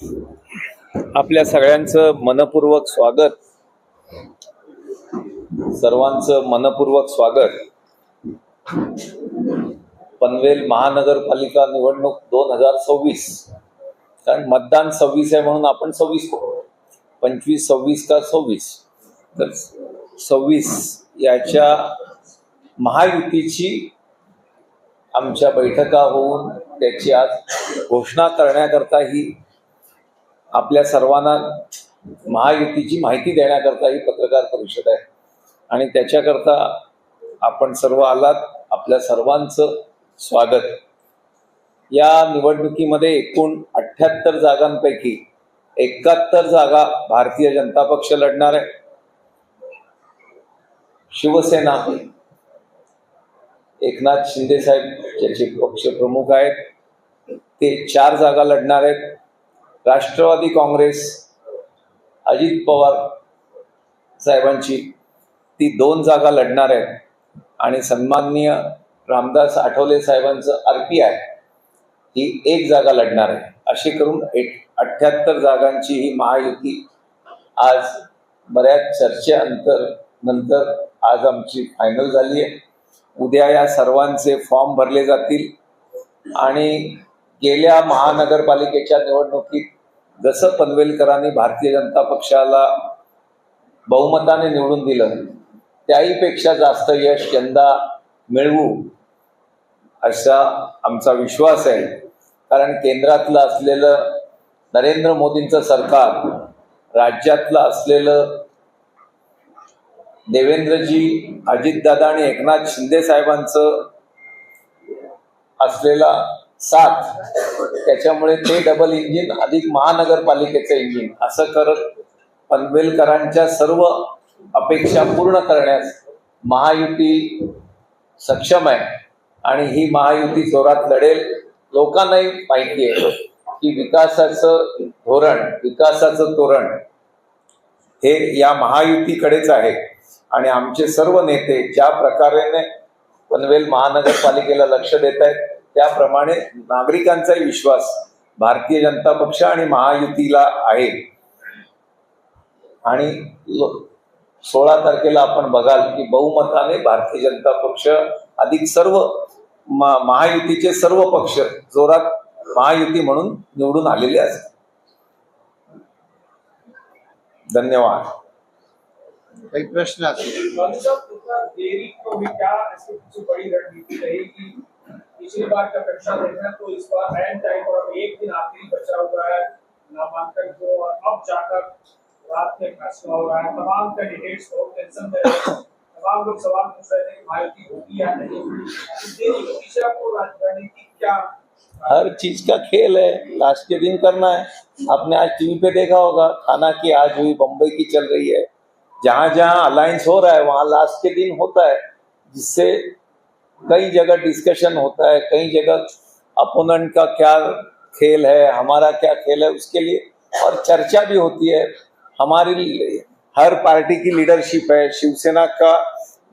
आपल्या सगळ्यांचं मनपूर्वक स्वागत. सर्वांचं मनपूर्वक स्वागत. पनवेल महानगरपालिका निवडणूक दोन हजार सव्वीस. कारण मतदान सव्वीस आहे म्हणून आपण सव्वीस पंचवीस सव्वीस का सव्वीस? तर सव्वीस याच्या महायुतीची आमच्या बैठका होऊन त्याची आज घोषणा करण्याकरता ही आपल्या सर्वांना महायुतीची माहिती देण्याकरता ही पत्रकार परिषद आहे. आणि त्याच्याकरता आपण सर्व आलात. आपल्या सर्वांचं स्वागत. या निवडणुकीमध्ये एकूण अठ्ठ्याहत्तर जागांपैकी एकाहत्तर जागा भारतीय जनता पक्ष लढणार आहे. शिवसेना एकनाथ शिंदे साहेब ज्याचे पक्षप्रमुख आहेत ते चार जागा लढणार आहेत. राष्ट्रवादी काँग्रेस अजित पवार साहेबांची ती दोन जागा लढणार आहेत. आणि सन्माननीय रामदास आठवले साहेबांचं आर पी आय ही एक जागा लढणार आहे. अशी करून एक अठ्ठ्याहत्तर जागांची ही महायुती आज बऱ्याच चर्चेअंतर नंतर आज आमची फायनल झाली आहे. उद्या या सर्वांचे फॉर्म भरले जातील. आणि गेल्या महानगरपालिकेच्या निवडणुकीत जसं पनवेलकरांनी भारतीय जनता पक्षाला बहुमताने निवडून दिलं त्याहीपेक्षा जास्त यश यंदा मिळवू असा आमचा विश्वास आहे. कारण केंद्रातलं असलेलं नरेंद्र मोदींचं सरकार राज्यातलं असलेलं देवेंद्रजी अजितदादा आणि एकनाथ शिंदे साहेबांचं असलेला सात. त्याच्यामुळे ते डबल इंजिन अधिक महानगरपालिकेचं इंजिन असं करत पनवेलकरांच्या सर्व अपेक्षा पूर्ण करण्यास महायुती सक्षम आहे. आणि ही महायुती जोरात लढेल. लोकांनाही माहिती आहे की विकासाचं धोरण विकासाचं तोरण हे या महायुतीकडेच आहे. आणि आमचे सर्व नेते ज्या प्रकारेने पनवेल महानगरपालिकेला लक्ष देत आहेत त्याप्रमाणे नागरिकांचाही विश्वास भारतीय जनता पक्ष आणि महायुतीला आहे. आणि सोळा तारखेला आपण बघाल की बहुमताने भारतीय जनता पक्ष अधिक सर्व महायुतीचे सर्व पक्ष जोरात महायुती म्हणून निवडून आलेले असतात धन्यवाद. काही प्रश्न पिछली बार का कक्षा देखना तो इस बार एंड टाइम और एक दिन आखिरी बचा हुआ है नामांकन को। और अब जाकर रात में फैसला हो रहा है। तमाम कैंडिडेट्स बहुत टेंशन में। तमाम लोग सवाल पूछ रहे थे कि मायावती होगी या नहीं होगी? इस देरी के क्या हर चीज़ का खेल है। लास्ट के दिन करना है। आपने आज टीवी पे देखा होगा, खाना की आज हुई बम्बई की चल रही है। जहाँ जहाँ अलायंस हो रहा है, वहाँ लास्ट के दिन होता है, जिससे कई जगह डिस्कशन होता है, कई जगह अपोनेंट का क्या खेल है, हमारा क्या खेल है उसके लिए और चर्चा भी होती है। हमारी हर पार्टी की लीडरशिप है। शिवसेना का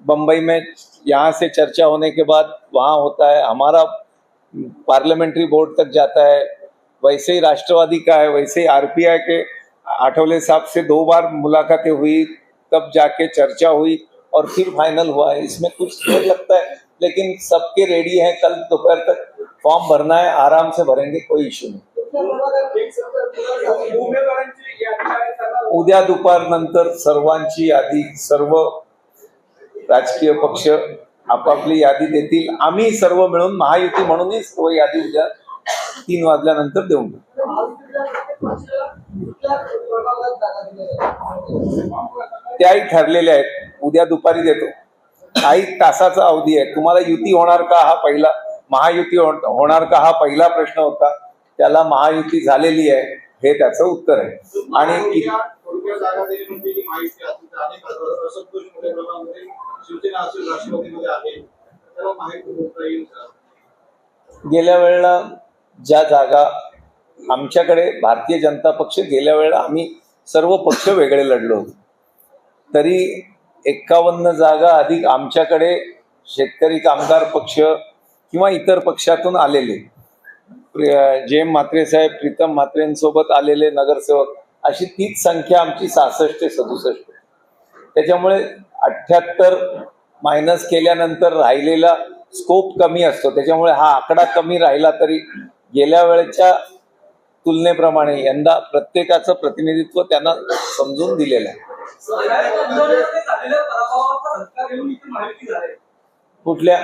बम्बई में यहाँ से चर्चा होने के बाद वहाँ होता है। हमारा पार्लियामेंट्री बोर्ड तक जाता है। वैसे ही राष्ट्रवादी का है, वैसे ही आरपीआई के आठवले साहब से दो बार मुलाकातें हुई, तब जाके चर्चा हुई और फिर फाइनल हुआ है। इसमें कुछ देर लगता है। लेकिन सबके रेडी हैं कल दोपहर तक फॉर्म भरना है आराम से भरेंगे कोई इश्यू नहीं। उद्या दुपार नंतर उद्या दुपारनंतर सर्वांची यादी सर्व राजकीय पक्ष आपापली यादी देतील. आम्ही सर्व मिळून महायुती म्हणूनही सर्व यादी उद्या तीन वाजल्यानंतर देऊन त्याही ठरलेल्या आहेत. उद्या दुपारी देतो. काही तासाचा अवधी आहे. तुम्हाला युती होणार का हा पहिला महायुती हो-, होणार का हा पहिला प्रश्न होता त्याला महायुती झालेली आहे हे त्याचं उत्तर आहे. आणि गेल्या वेळेला ज्या जागा आमच्याकडे भारतीय जनता पक्ष गेल्या वेळेला आम्ही सर्व पक्ष वेगळे लढलो होतो. तरी एक्कावन्न जागा अधिक आमच्याकडे शेतकरी कामगार पक्ष किंवा इतर पक्षातून आलेले. प्रिय- जेम म्हात्रे साहेब प्रीतम म्हात्रेंसोबत आलेले नगरसेवक अशी तीच संख्या आमची सहासष्ट ते सदुसष्ट. त्याच्यामुळे अठ्ठ्याहत्तर मायनस केल्यानंतर राहिलेला स्कोप कमी असतो. त्याच्यामुळे हा आकडा कमी राहिला तरी गेल्या वेळेच्या तुलनेप्रमाणे यंदा प्रत्येकाचं प्रतिनिधित्व त्यांना समजून दिलेलं आहे. कुठल्या?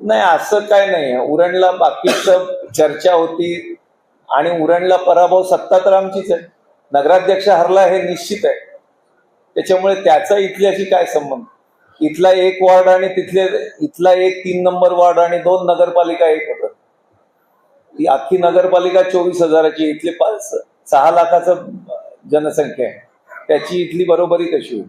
नाही असं काय नाही. उरणला बाकीचं चर्चा होती आणि उरणला पराभव सत्ता तर आमचीच आहे. नगराध्यक्ष हरला हे निश्चित आहे. त्याच्यामुळे त्याचा इथल्याशी काय संबंध? इथला एक वॉर्ड आणि तिथले इथला एक तीन नंबर वॉर्ड आणि दोन नगरपालिका एक होतं ही अख्खी नगरपालिका चोवीस हजाराची इथले पाच सहा लाखाचं जनसंख्या आहे. त्याची इथली बरोबरी कशी होईल?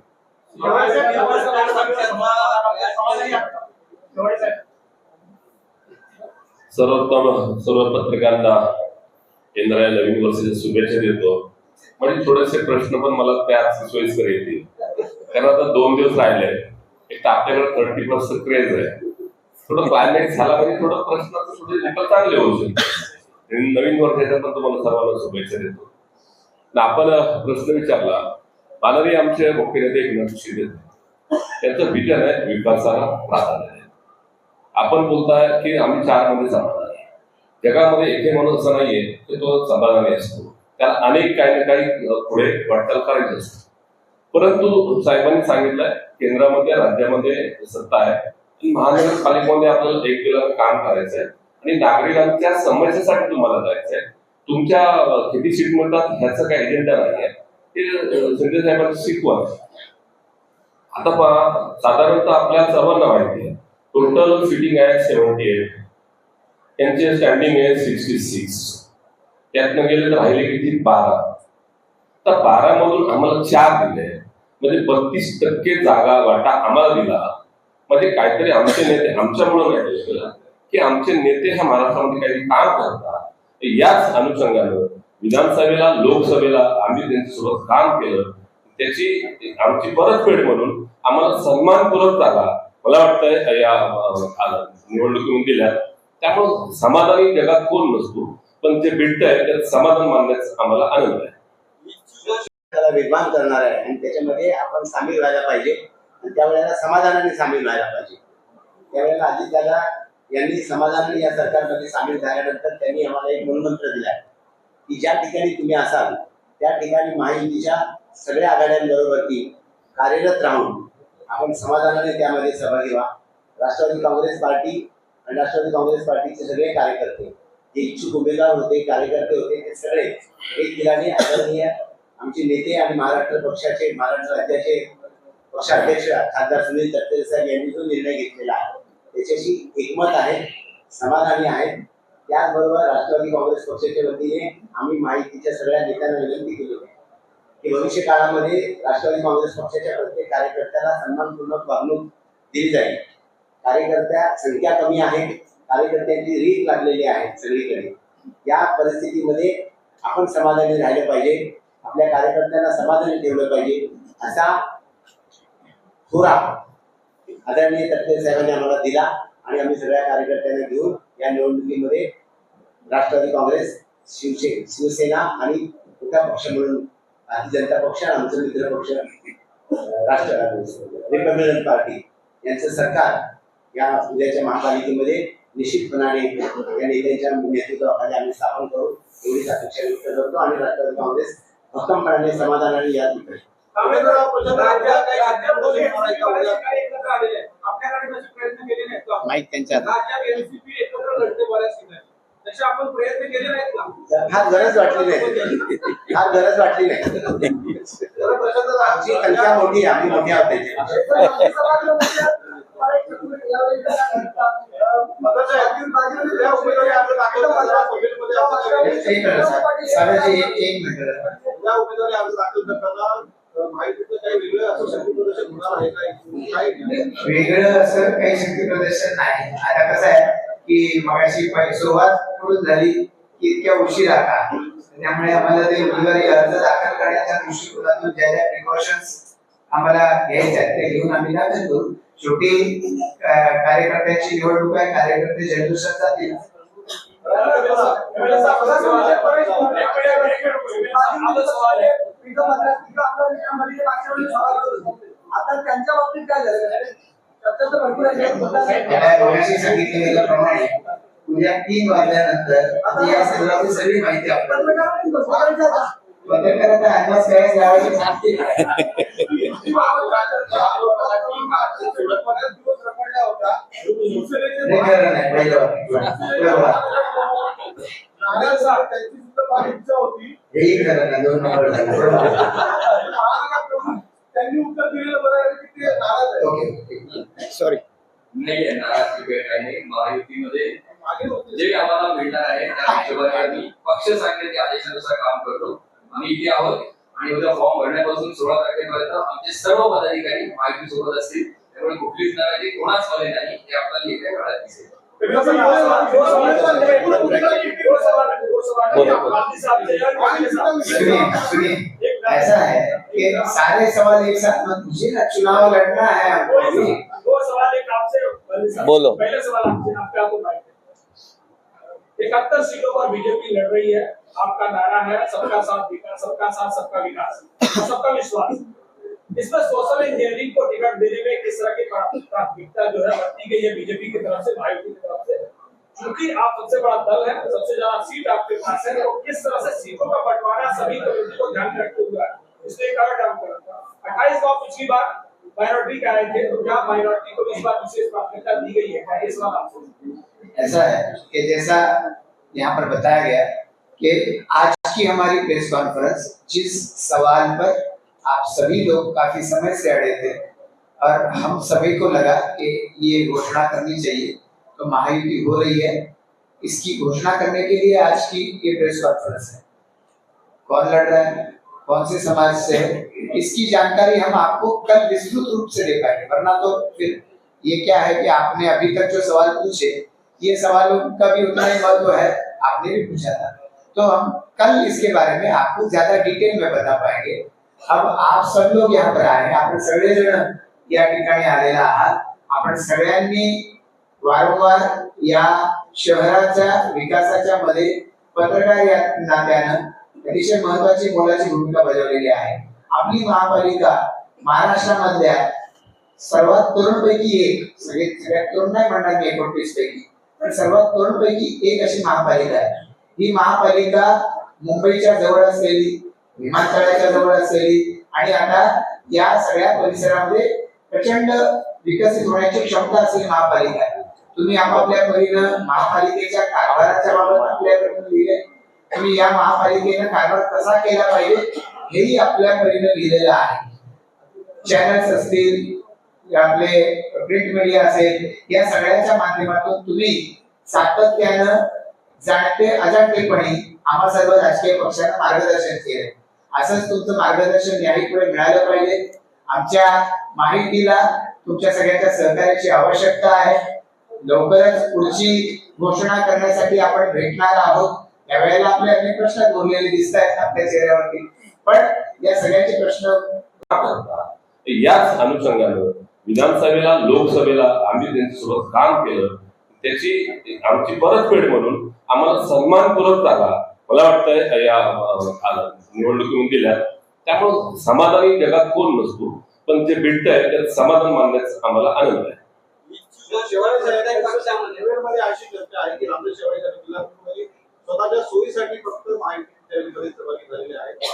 सर्वोत्तम सर्व पत्रकारांना येणाऱ्या नवीन वर्षाच्या शुभेच्छा देतो. म्हणजे थोडेसे प्रश्न पण मला त्या सोयीस्कर येतील. कारण आता दोन दिवस राहिले. एक तर आपल्याकडे थर्टी पर्सेंट क्रेज आहे. थोडं क्लायमॅक्स झाला म्हणजे थोडं प्रश्न थोडे निकाल चांगले होऊ शकते आणि नवीन वर्षाच्या पण तुम्हाला सर्वांना शुभेच्छा देतो. आपण प्रश्न विचारला माननीय आमचे मुख्य नेते एकनाथ शिंदे त्यांचं विजन आहे विकासाला प्राधान्य आहे आपण बोलताय की आम्ही चारमध्ये समाधान आहे. जगामध्ये एके माणूस असा नाहीये की तो समाधानी असतो. त्याला अनेक काही ना काही पुढे वाटचाल करायची असते. परंतु साहेबांनी सांगितलंय केंद्रामध्ये राज्यामध्ये सत्ता आहे. महानगरपालिकेमध्ये आपल्याला एक काम करायचं आहे आणि नागरिकांच्या समस्येसाठी तुम्हाला जायचं आहे तुमच्या किती सीट म्हणतात ह्याचा काय एजेंडा नाही आहे ते संजय साहेबांचं शिकवा आता पहा साधारणतः आपल्या सर्वांना माहिती आहे. टोटल सिटिंग आहे सेव्हन्टी एट त्यांचे स्टँडिंग आहे सिक्स्टी सिक्स त्यातनं गेले तर राहिले किती? बारा. तर बारा मधून आम्हाला चार दिले. म्हणजे बत्तीस टक्के जागा वाटा आम्हाला दिला. म्हणजे काहीतरी आमचे नेते आमच्यामुळे नाही की आमचे नेते ह्या महाराष्ट्रामध्ये काही काम करतात. याच अनुषंगानं विधानसभेला लोकसभेला आम्ही त्यांच्यासोबत काम केलं. त्याची आमची परतफेड म्हणून आम्हाला सन्मानपूर्वक जागा मला वाटतं या अं, दिल्या. त्यामुळे समाधानी जगात कोण नसतो पण जे भेटतंय त्यात समाधान मानण्याचा आम्हाला आनंद आहे. त्याला वेगवान करणार आहे आणि त्याच्यामध्ये आपण सामील व्हायला पाहिजे आणि त्यावेळेला समाधानाने सामील व्हायला पाहिजे. त्यावेळेला अजित दादा यांनी समाजाने या सरकारमध्ये सामील झाल्यानंतर त्यांनी आम्हाला एक मूलमंत्र दिला की ज्या ठिकाणी तुम्ही असाल त्या ठिकाणी महायुतीच्या सगळ्या आघाड्यांबरोबरती कार्यरत राहून आपण समाधानाने त्यामध्ये सहभागी व्हा. राष्ट्रवादी काँग्रेस पार्टी आणि राष्ट्रवादी काँग्रेस पार्टीचे सगळे कार्यकर्ते जे इच्छुक उमेदवार होते कार्यकर्ते होते ते सगळे एक ठिकाणी आदरणीय आमचे नेते आणि महाराष्ट्र पक्षाचे महाराष्ट्र राज्याचे पक्षाध्यक्ष खासदार सुनील तटकरे साहेब यांनी जो निर्णय घेतलेला आहे त्याच्याशी एकमत आहे समाधानी आहे. त्याचबरोबर राष्ट्रवादी काँग्रेस पक्षाच्या वतीने आम्ही माहितीच्या सगळ्या नेत्यांना विनंती केली होती की भविष्य काळामध्ये राष्ट्रवादी काँग्रेस पक्षाच्या प्रत्येक कार्यकर्त्याला सन्मानपूर्वक वागणूक दिली जाईल. कार्यकर्त्या संख्या कमी आहे कार्यकर्त्यांची रीत लागलेली आहे सगळीकडे. या परिस्थितीमध्ये आपण समाधानी राहिलं पाहिजे आपल्या कार्यकर्त्यांना समाधानी ठेवलं पाहिजे असा थोरा आदरणीय तटकरे साहेबांनी आम्हाला दिला आणि आम्ही सगळ्या कार्यकर्त्यांना घेऊन या निवडणुकीमध्ये राष्ट्रवादी काँग्रेस शिवसे शिवसेना आणि मोठा पक्ष म्हणून भारतीय जनता पक्ष आणि आमचं मित्र पक्ष अं, राष्ट्र रिपब्लिकन पार्टी यांचं सरकार या उद्याच्या महापालिकेमध्ये निश्चितपणाने या नेत्यांच्या नेतृत्वाखाली आम्ही स्थापन करू एवढीच अपेक्षा व्यक्त करतो आणि राष्ट्रवादी काँग्रेस भक्कमपणाने समाधानाने या ठिकाणी माईक त्यांच्या फार गरज वाटली नाही. फार गरज वाटली नाही. आमची संख्या मोठी आहे आम्ही मोठी आहोत त्याची. एक मिनिट वेगळं असं काही शक्ती प्रदर्शन नाही. आता कसं आहे की मगाशी पहि- सुरुवात कुठून झाली की इतक्या उशीर आता. त्यामुळे आम्हाला ते उमेदवारी अर्ज दाखल करण्याच्या दृष्टिकोनातून ज्या ज्या प्रिकॉशन्स आम्हाला घ्यायच्या ते घेऊन आम्ही दाखल करू शेवटी कार्यकर्त्यांची निवडणूक आहे. कार्यकर्ते जल्लोषात जातील. आता त्यांच्या बाबतीत काय झालं? चर्चा तर भरपूर आहे. त्याला दोघांशी सांगितलं गेल्याप्रमाणे उद्या तीन वाजल्यानंतर आता या संदर्भातली सगळी माहिती आपल्याला पत्रकारांनी अंदाज करायला लावायची सांगते नाही. पहिलं हेही खरं नाही दोन नंबर झाले बरोबर. त्यांनी उत्तर दिलेलं बरं आहे की ते नाराज आहे. ओके सॉरी नाही आहे नाराजची वेळ आहे महायुतीमध्ये जे आम्हाला मिळणार आहे त्या हिशोबाने आम्ही पक्ष सांगितले आदेशानुसार काम करतो. आम्ही इथे आहोत आणि उद्या फॉर्म भरण्यापासून सोळा तारखेपर्यंत आमचे सर्व पदाधिकारी माहिती सोबत असतील. त्यामुळे कुठलीच नाराजी कोणाच मध्ये नाही हे आपल्याला येत्या काळात दिसेल. ऐसा है कि सारे सवाल एक साथ मत पूछिए ना चुनाव लड़ना है दो सवाल एक आपसे बोलो। पहले सवाल आपसे आपके इकहत्तर सीटों पर बीजेपी लड़ रही है। आपका नारा है, सबका साथ विकास सबका साथ, सबका विकास। सबका विश्वास। इसमें सोशल इंजीनियरिंग को टिकट देने में किस तरह की प्राथमिकता जो है बरती गई है बीजेपी की तरफ़ से मायावती की तरफ़ से? क्योंकि आप सबसे बड़ा दल है, सबसे ज़्यादा सीट आपके पास है तो किस तरह से सीटों का बंटवारा सभी कम्युनिटी को ध्यान में रखते हुए? इसलिए कहा काम करता अट्ठाईस गाँव पिछली बार माइनॉरिटी के आए थे तो क्या माइनॉरिटी को इस बार विशेष प्राथमिकता दी गई है? क्या ये सवाल आपसे ऐसा है कि जैसा यहाँ पर बताया गया कि आज की हमारी प्रेस कॉन्फ्रेंस जिस सवाल पर आप सभी लोग काफ़ी समय से अड़े थे और हम सभी को लगा कि ये घोषणा करनी चाहिए। तो महायुति हो रही है। इसकी घोषणा करने के लिए आज की ये प्रेस कॉन्फ्रेंस है। कौन लड़ रहा है? कौन से समाज से है? इसकी जानकारी हम आपको कल विस्तृत रूप से दे पाएँगे। वरना तो फिर ये क्या है कि आपने अभी तक जो सवाल पूछे, ये सवालों का भी उतना ही महत्व है। आपने भी पूछा था। तो हम कल इसके बारे में आपको ज़्यादा डिटेल में बता पाएँगे। अब आप सब लोग यहाँ पर आए आपण सगळेजण या ठिकाणी आलेला आहात। आपण सगळ्यांनी वारंवार या शहराच्या विकासाच्या मध्ये पत्रकार या नात्यानं अतिशय महत्वाची मोलाची भूमिका बजावलेली आहे. आपली महापालिका महाराष्ट्रामधल्या सर्वात तरुणपैकी एक सगळे सगळ्यात तरुण नाही म्हणणार मी एकोणतीस पैकी पण सर्वात तरुणपैकी एक अशी महापालिका आहे. ही महापालिका मुंबईच्या जवळ असलेली विमानतळाच्या जवळ असलेली आणि आता या सगळ्या परिसरामध्ये प्रचंड विकसित होण्याची क्षमता असलेली महापालिका. आहे तुम्ही आपापल्या परीनं महापालिकेच्या कारभाराच्या बाबत आपल्याकडून लिहिले तुम्ही या महापालिकेनं कारभार कसा केला पाहिजे हेही आपल्या परीनं लिहिलेलं आहे. चॅनल्स असतील आपले प्रिंट मीडिया असेल या सगळ्याच्या माध्यमातून तुम्ही सातत्यानं जाणते अजाणतेपणे आम्हा सर्व राजकीय पक्षांना मार्गदर्शन केलं. असंच तुमचं मार्गदर्शन याही पुढे मिळालं पाहिजे. आमच्या माहितीला तुमच्या सगळ्यांच्या सहकार्याची आवश्यकता आहे. लवकरच पुढची घोषणा करण्यासाठी आपण भेटणार आहोत. त्यावेळेला आपले अनेक प्रश्न कोरलेले दिसत आहेत आपल्या चेहऱ्यावरती. पण या सगळ्यांचे प्रश्न याच अनुषंगानं विधानसभेला लोकसभेला आम्ही त्यांच्यासोबत काम केलं. त्याची आमची परतफेड म्हणून आम्हाला सन्मानपूर्वक जागा मला वाटतं या अं, निवडणुकीमध्ये दिल्या. त्यामुळे समाधानी जगात कोण नसतो पण जे भेटतंय त्यात समाधान मानण्याचा आम्हाला आनंद आहे. आहे स्वतःच्या सोयीसाठी फक्त आहे. आहे.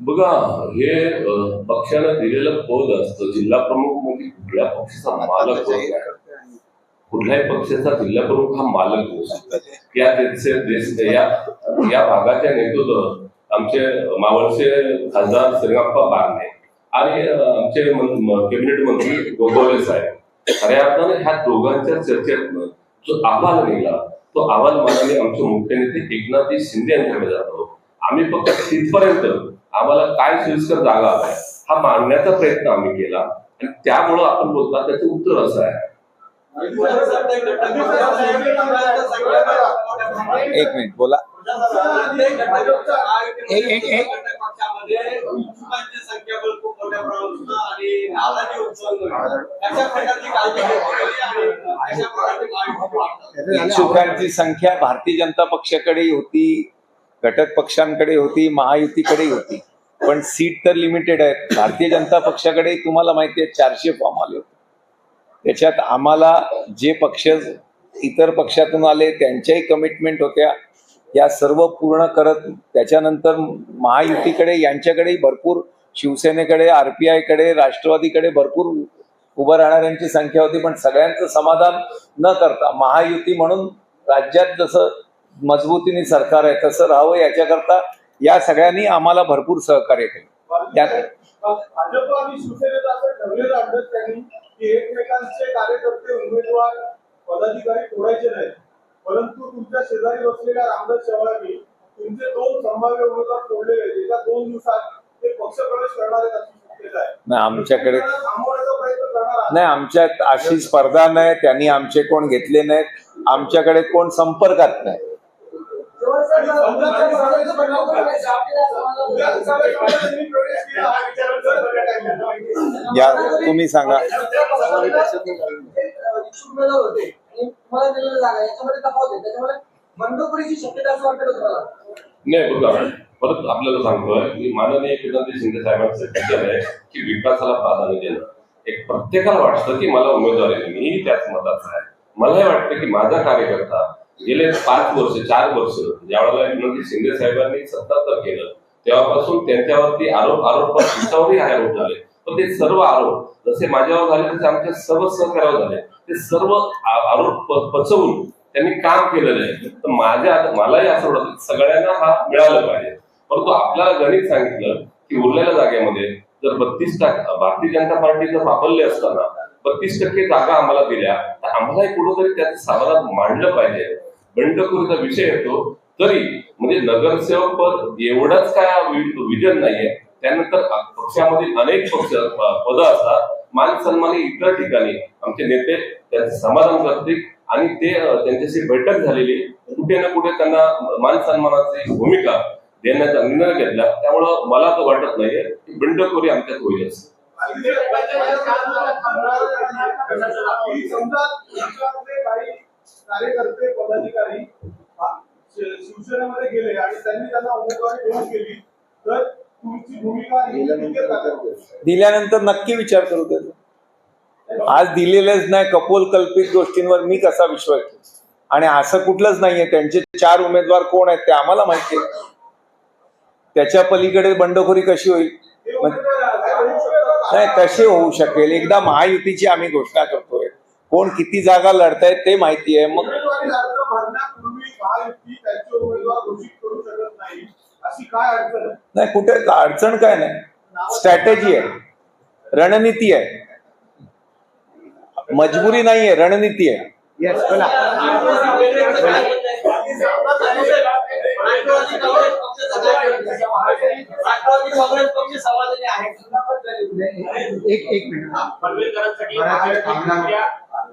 बघा हे अं, पक्षानं दिलेलं पद असतं जिल्हा प्रमुख म्हणजे कुठल्या पक्षाचा मालक. कुठल्याही पक्षाचा जिल्हा प्रमुख हा मालक या देश या या भागाच्या नेतृत्व आमचे मावळचे खासदार श्रीराप्पा बारणे आणि आमचे कॅबिनेट मंत्री गोगोले साहेब. खऱ्या अर्थानं ह्या दोघांच्या चर्चेतनं जो अहवाल निघाला तो अहवाल मानाने आमचे मुख्य नेते एकनाथजी शिंदे यांच्याकडे जातो आम्ही फक्त तिथपर्यंत आम्हाला काय सोयीस्कर जागा हवाय हा मांडण्याचा प्रयत्न आम्ही केला आणि त्यामुळं आपण बोलता त्याचं उत्तर असं आहे. एक मिनिट बोला. एक- एक- एक- मध्ये इच्छुकांची संख्या भारतीय जनता पक्षाकडे होती घटक पक्षांकडे होती महायुतीकडे होती. पण सीट तर लिमिटेड आहेत. भारतीय जनता पक्षाकडे तुम्हाला माहिती आहे चारशे फॉर्म आले होते. त्याच्यात आम्हाला जे पक्ष इतर पक्षातून आले त्यांच्याही कमिटमेंट होत्या. या सर्व पूर्ण करत त्याच्यानंतर महायुतीकडे यांच्याकडेही भरपूर शिवसेनेकडे आर पी आयकडे राष्ट्रवादीकडे भरपूर उभं राहणाऱ्यांची संख्या होती पण सगळ्यांचं समाधान न करता महायुती म्हणून राज्यात जसं मजबूतीने सरकार आहे तसं राहावं याच्याकरता या सगळ्यांनी आम्हाला भरपूर सहकार्य केलं. त्यात की एकमेकांचे कार्यकर्ते उमेदवार पदाधिकारी तोडायचे नाहीत. परंतु तुमच्या शेजारी बसलेल्या रामदास चव्हाणांनी तुमचे दोन संभाव्य उमेदवार तोडले एका दोन दिवसात ते पक्ष प्रवेश करणार आहेत अशी शक्यता आहे. नाही, आमच्याकडे त्यांना थांबवण्याचा प्रयत्न करणार आहात. नाही आमच्यात अशी स्पर्धा नाही त्यांनी आमचे कोण घेतले नाहीत. आमच्याकडे कोण संपर्कात नाही. या तुम्ही सांगा नाही परत आपल्याला सांगतोय की माननीय एकनाथजी शिंदे साहेबांचं विचार आहे की विकासाला प्राधान्य देणं एक प्रत्येकाला वाटतं की मला उमेदवारी आहे मी त्याच मताचा आहे मलाही वाटतं की माझा कार्यकर्ता गेले पाच वर्ष चार वर्ष. ज्यावेळेला एकनाथजी शिंदे साहेबांनी सत्तांतर केलं तेव्हापासून त्यांच्यावरती आरोप आरोप त्यांच्यावरही आरोप झाले. पण ते सर्व आरोप जसे माझ्यावर झाले तसे आमच्या सर्व सहकार्यावर झाले. ते सर्व आरोप पचवून त्यांनी काम केलेलं आहे तर माझ्या मलाही असं वाटत सगळ्यांना हा मिळाला पाहिजे. परंतु आपल्याला गणित सांगितलं की उरलेल्या जागेमध्ये जर बत्तीस टक्के भारतीय जनता पार्टी जर वापरले असताना बत्तीस टक्के जागा आम्हाला दिल्या तर आम्हालाही कुठंतरी त्याचं समाधान मांडलं पाहिजे. बंडखोरीचा विषय येतो. तरी म्हणजे नगरसेवक पद एवढंच काय विजन नाहीये. त्यानंतर पक्षामधील अनेक पक्ष पद असतात. मान सन्मान इतर ठिकाणी आमचे नेते त्यांचे समाधान करतील आणि ते त्यांच्याशी बैठक झालेली कुठे ना कुठे त्यांना मान सन्मानाची भूमिका देण्याचा निर्णय घेतला. त्यामुळं मला तर वाटत नाहीये की बंडखोरी आमच्यात होईल असं समजा कार्यकर्ते पदाधिकारी शिवसेनेमध्ये गेले आणि त्यांनी त्यांना उमेदवारी देऊन केली. तर तुमची भूमिका ही का? दिल्यानंतर नक्की विचार करू त्याचा. आज दिलेलेच नाही कपोल कल्पित गोष्टींवर मी कसा विश्वास ठेवू? आणि असं कुठलंच नाहीये त्यांचे चार उमेदवार कोण आहेत ते आम्हाला माहिती आहे. त्याच्या पलीकडे बंडखोरी कशी होईल? हे मग- उमेदवार काय होऊ शकतं? नाही कसे होऊ शकेल. एकदा महायुतीची आम्ही घोषणा करतोय कोण किती जागा लढतायत ते माहिती आहे. मग नाही. नाही कुठे अडचण काय नाही. स्ट्रॅटेजी आहे. रणनीती आहे. मजबुरी नाहीये रणनीती आहे. समाधानी आहे एक एक मिनिट.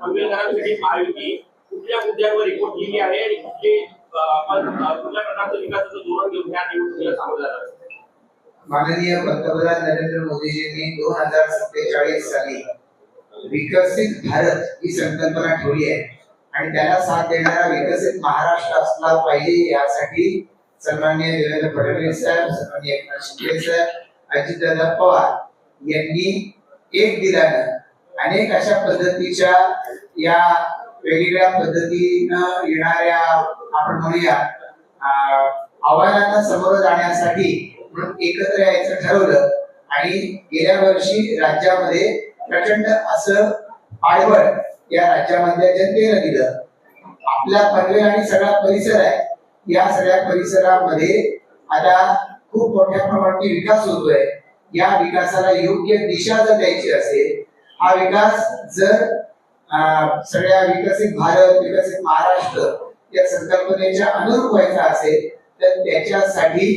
पनवेलकरांसाठी बराच महायुती कुठल्या पनवेलकरांसाठी मुद्द्यांवर रिपोर्ट लिहिली आहे आणि कुठले कुठल्या प्रकारचं विकासाचं धोरण घेऊन या निवडणुकीला सामोरं जाणार माननीय पंतप्रधान नरेंद्र मोदीजींनी दोन हजार सत्तेचाळीस साली विकसित भारत ही संकल्पना ठेवली आहे. आणि त्याला साथ देणारा विकसित महाराष्ट्र असला पाहिजे यासाठी सन्माननीय देवेंद्र फडणवीस साहेब सन्माननीय एकनाथ शिंदे साहेब अजितदादा पवार यांनी एक दिल्यानं अनेक अशा पद्धतीच्या या वेगवेगळ्या पद्धतीनं येणाऱ्या आपण म्हणूया आव्हानांना समोर जाण्यासाठी म्हणून एकत्र यायचं ठरवलं. आणि गेल्या वर्षी राज्यामध्ये प्रचंड असं पाठबळ या राज्यामधल्या जनतेनं दिलं. आपला पनवेल आणि सगळा परिसर आहे. या सगळ्या परिसरामध्ये आता खूप मोठ्या प्रमाणात विकास होतोय. या विकासाला योग्य दिशा जर द्यायची असेल हा विकास जर सगळ्या विकसित भारत विकसित महाराष्ट्र या संकल्पनेच्या अनुरूप व्हायचा असेल तर त्याच्यासाठी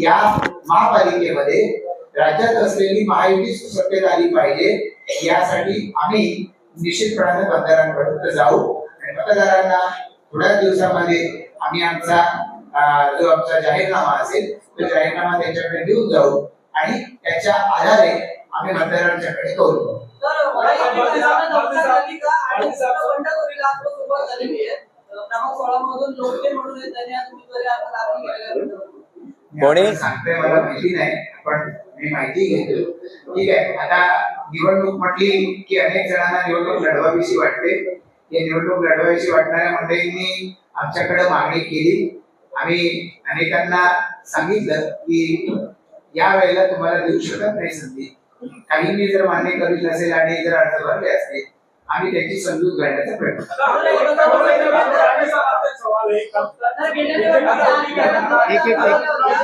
या महापालिकेमध्ये राज्यात असलेली महायुती सुसत्तेत आली पाहिजे. यासाठी आम्ही निश्चितपणाने मतदारांपर्यंत जाऊ. आणि मतदारांना थोड्या दिवसामध्ये आम्ही आमचा जो आमचा जाहीरनामा असेल तो जाहीरनामा त्यांच्याकडे देऊन जाऊ. आणि त्याच्या आधारे आम्ही मतदारांच्याकडे करू. कोणी? सांगतोय मला माहिती नाही पण मी माहिती घेतो. ठीक आहे आता निवडणूक म्हटली की अनेक जणांना निवडणूक लढवावीशी वाटते. या निवडणूक लढवायची वाटणाऱ्या मंडळींनी आमच्याकडे मागणी केली. आम्ही अनेकांना सांगितलं की या वेळेला तुम्हाला देऊ शकत नाही संधी. काहींनी जर मान्य करीत नसेल आणि जर अर्ज भरले असतील आम्ही त्याची समजूत घालण्याचा प्रयत्न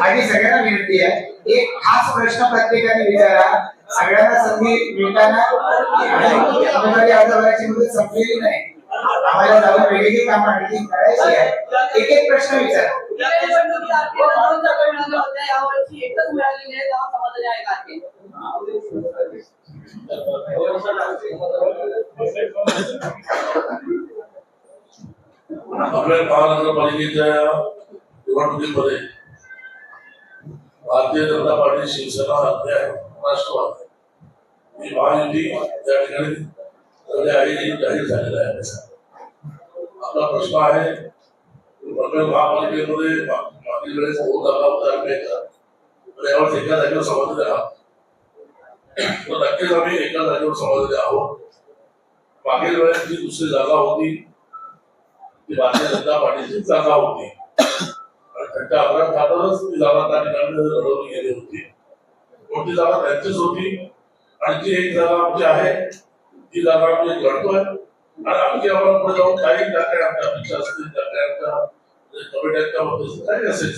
माझी सगळ्यांना विनंती आहे एक खास प्रश्न प्रत्येकाने विचारा. सगळ्यांना संधी मिळताना अर्ज भरायची मुदत संपलेली नाही. आम्हाला जाऊन वेगवेगळी कामं आणखी करायची आहे. एक एक प्रश्न विचारा. यावर्षी एकच मिळालेली आहे तेव्हा समाधानी आहे आपल्या महानगरपालिकेच्या निवडणुकीमध्ये भारतीय जनता पार्टी शिवसेना आणि राष्ट्रवादी ही महायुती त्या ठिकाणी जाहीर झालेला आहे आपला प्रश्न आहे महापालिकेमध्ये मागील वेळेस दोन जागा होत्या आंबेडकर एका जागेवर समाधानी आहात नक्कीच आम्ही एका जागेवर समाधानी आहोत. मागील वेळेस जी दुसरी जागा होती ती भारतीय जनता पार्टीची जागा होती. आणि त्यांच्या आग्रह ती जागा त्या ठिकाणी लढवली गेली होती. पण ती जागा त्यांचीच होती. आणि जी एक जागा आमची आहे. ती जागा आम्ही लढतोय आणि आणखी पुढे जाऊन काही ज्या काही आमच्या अपेक्षा असतील त्या काही आमच्या काही असेल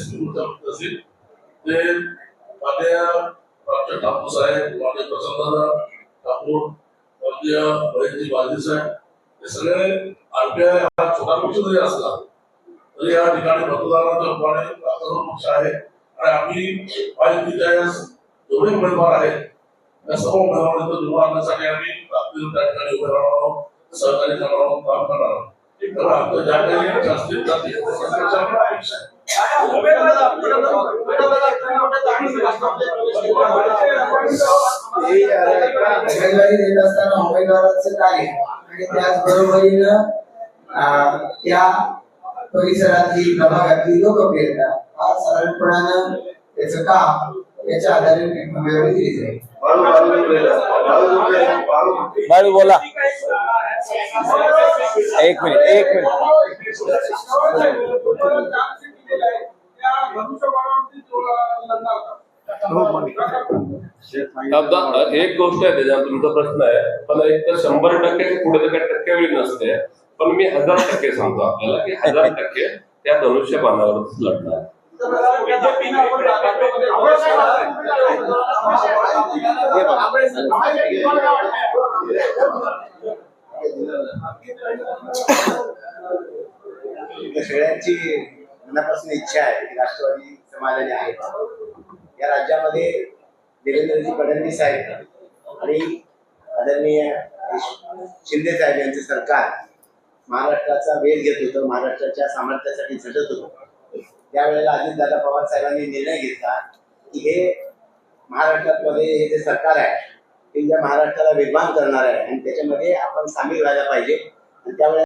असेल ते माननीय डॉक्टर ठाकूर साहेब माननीय प्रसन्नदा ठाकूर माननीय महेशजी बाजी साहेब हे सगळे आरपीआय हा छोटा पक्ष जरी असला तरी या ठिकाणी मतदारांच्या रूपाने लाखो पक्ष आहे. आणि आम्ही पाहिजे या जेवढे उमेदवार आहेत त्या सर्व उमेदवारांचं निवडून आणण्यासाठी आम्ही रात्री त्या ठिकाणी उभे राहणार आहोत सहकार्य करणार आहोत काम करणार आहोत. उमेदवारी देत असताना उमेदवाराचं कार्य आणि त्याचबरोबरीनं त्या परिसरातली प्रभागातली लोकप्रियता हा साधारणपणानं त्याचं काम याच्या आधारे उमेदवारी दिली जाईल. भाई बोला. एक मिनिट एक मिनिट. एक गोष्ट आहे त्याच्यावर तुमचा प्रश्न आहे. पण एक तर शंभर टक्के पुढे तर काही टक्केवारी नसते. पण मी हजार टक्के सांगतो आपल्याला की हजार टक्के त्या धनुष्यबाणावरच लढणार. सगळ्यांची मनापासून इच्छा आहे की राष्ट्रवादी समाजाने आहे या राज्यामध्ये देवेंद्रजी फडणवीस आहेत आणि आदरणीय शिंदे साहेब यांचे सरकार महाराष्ट्राचा वेध घेत होतं महाराष्ट्राच्या सामर्थ्यासाठी झटत होतं. त्यावेळेला अजितदादा पवार साहेबांनी निर्णय घेतला की हे महाराष्ट्रामध्ये हे जे सरकार आहे ते ज्या महाराष्ट्राला विद्वान करणार आहे आणि त्याच्यामध्ये आपण सामील व्हायला पाहिजे. आणि त्यावेळेला